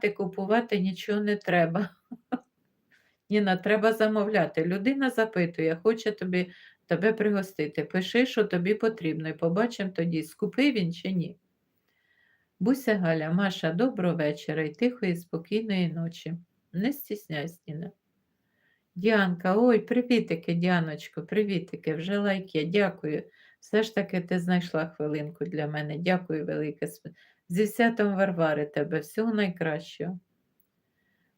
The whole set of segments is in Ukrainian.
замовляти, купувати нічого не треба. Ніна, треба замовляти. Людина запитує, хоче тобі, тебе пригостити. Пиши, що тобі потрібно, і побачимо тоді, скупий він чи ні. Буся Галя, Маша, доброго вечора і тихої, спокійної ночі. Не стісняйся, Ніна. Діанка, ой, привітики, Діаночко, привітики, вже лайк є, дякую. Все ж таки ти знайшла хвилинку для мене. Дякую велике. Зі святом Варвари тебе, всього найкращого.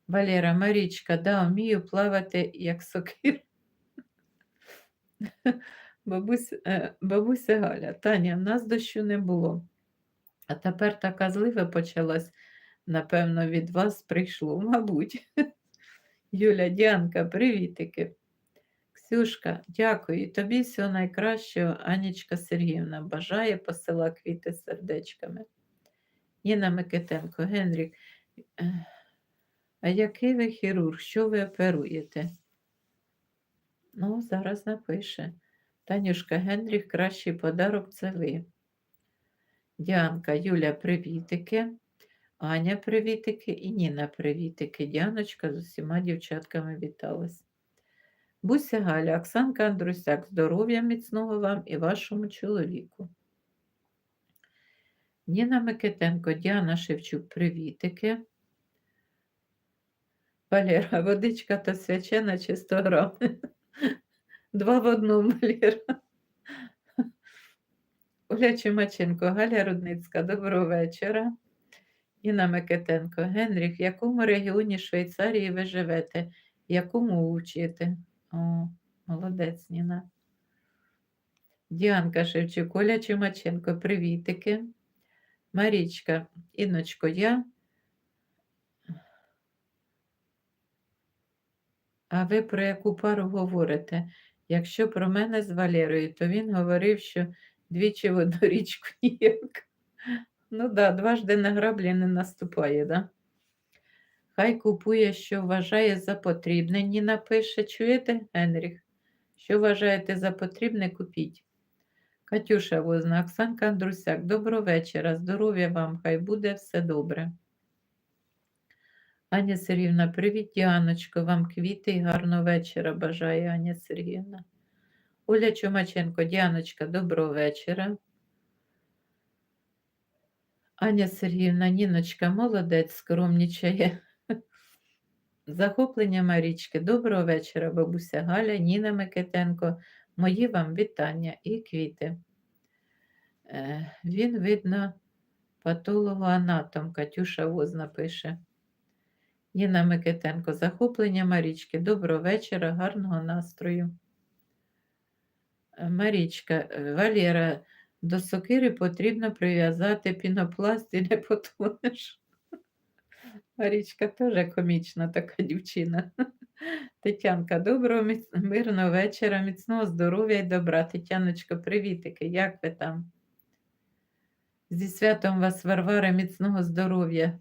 Валера, Марічка, да, вмію плавати, як сокир. Бабусь, е, бабуся Галя, Таня, в нас дощу не було. А тепер така злива почалась, напевно, від вас прийшло, мабуть. Юля, Діанка, привітики. Ксюшка, дякую. Тобі всього найкращого, Анічка Сергіївна. Бажає посила квіти сердечками. Ніна Микитенко, Генрік. е, А який ви хірург? Що ви оперуєте? Ну, зараз напише. Танюшка Генріх, кращий подарок це ви. Діанка, Юля, привітики. Аня, привітики і Ніна, привітики. Діаночка з усіма дівчатками віталась. Буся Галя, Оксанка Андрусяк, здоров'я міцного вам і вашому чоловіку. Ніна Микитенко, Діана Шевчук, привітики. Валера, водичка та свячена чи 100 грам. Два в одному, Валера. Оля Чумаченко, Галя Рудницька, доброго вечора. Інна Микитенко, Генріх, в якому регіоні Швейцарії ви живете? Яку мову вчите? О, молодець, Ніна. Діанка Шевчук, Оля Чумаченко, привітики. Марічка, Інночко, я. А ви про яку пару говорите? Якщо про мене з Валерою, то він говорив, що двічі в одну річку ніяк. Ну да, дважди на граблі не наступає, да? Хай купує, що вважає за потрібне. Ніна пише, чуєте, Генріх? Що вважаєте за потрібне, купіть. Катюша Возна, Оксанка Андрусяк, доброго вечора, здоров'я вам, хай буде все добре. Аня Сергіївна, привіт, Діаночко, вам квіти і гарного вечора бажає Аня Сергіївна. Оля Чумаченко, Діаночка, доброго вечора. Аня Сергіївна, Ніночка, молодець, скромнічає. Захоплення Марічки. Доброго вечора, бабуся Галя, Ніна Микитенко. Мої вам вітання і квіти. Е, Він, видно, патологоанатом, Катюша Возна пише. Ніна Микитенко, захоплення Марічки. Доброго вечора, гарного настрою. Марічка, е, Валера, до сокири потрібно прив'язати пінопласт і не потонеш. Марічка теж комічна така дівчина. Тетянка, доброго, мирного вечора, міцного здоров'я і добра. Тетяночко, привітики, як ви там? Зі святом вас, Варвара, міцного здоров'я.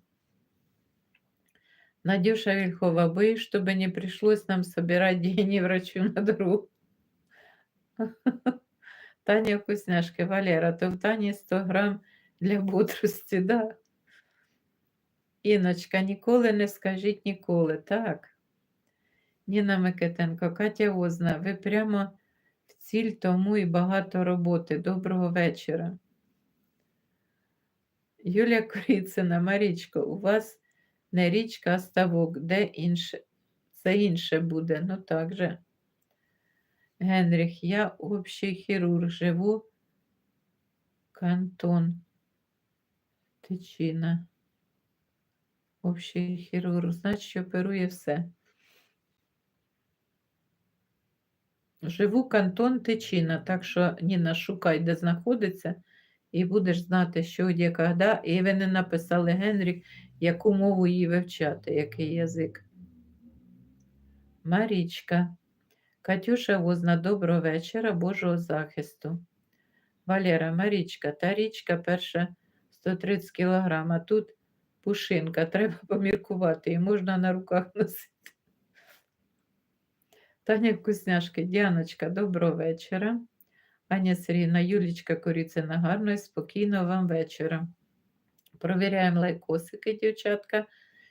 Надюша Вильхова, боюсь, чтобы не пришлось нам собирать деньги врачу на дорогу. Таня вкусняшки, Валера, то в Тані 100 грам для бодрості, да. Іночка, ніколи не скажіть ніколи, так. Ніна Микитенко, Катя Возна, ви прямо в ціль тому і багато роботи. Доброго вечора. Юлія Коріцина, Марічко, у вас не річка, а ставок, де інше? Це інше буде, ну так же. Генріх, я общий хірург, живу кантон. Тичина. Общий хірург, значить, оперує все. Живу кантон Тичина, так що Ніна, шукай, де знаходиться, і будеш знати, що де, коли. І ви не написали Генрік, яку мову її вивчати, який язик. Марічка. Катюша Возна, доброго вечора, Божого захисту. Валера, Марічка, та річка перша 130 кг, а тут пушинка, треба поміркувати, і можна на руках носити. Таня Вкусняшки, Діаночка, доброго вечора. Аня Сергійна, Юлічка Коріцина, гарно і спокійного вам вечора. Провіряємо лайкосики, дівчатка.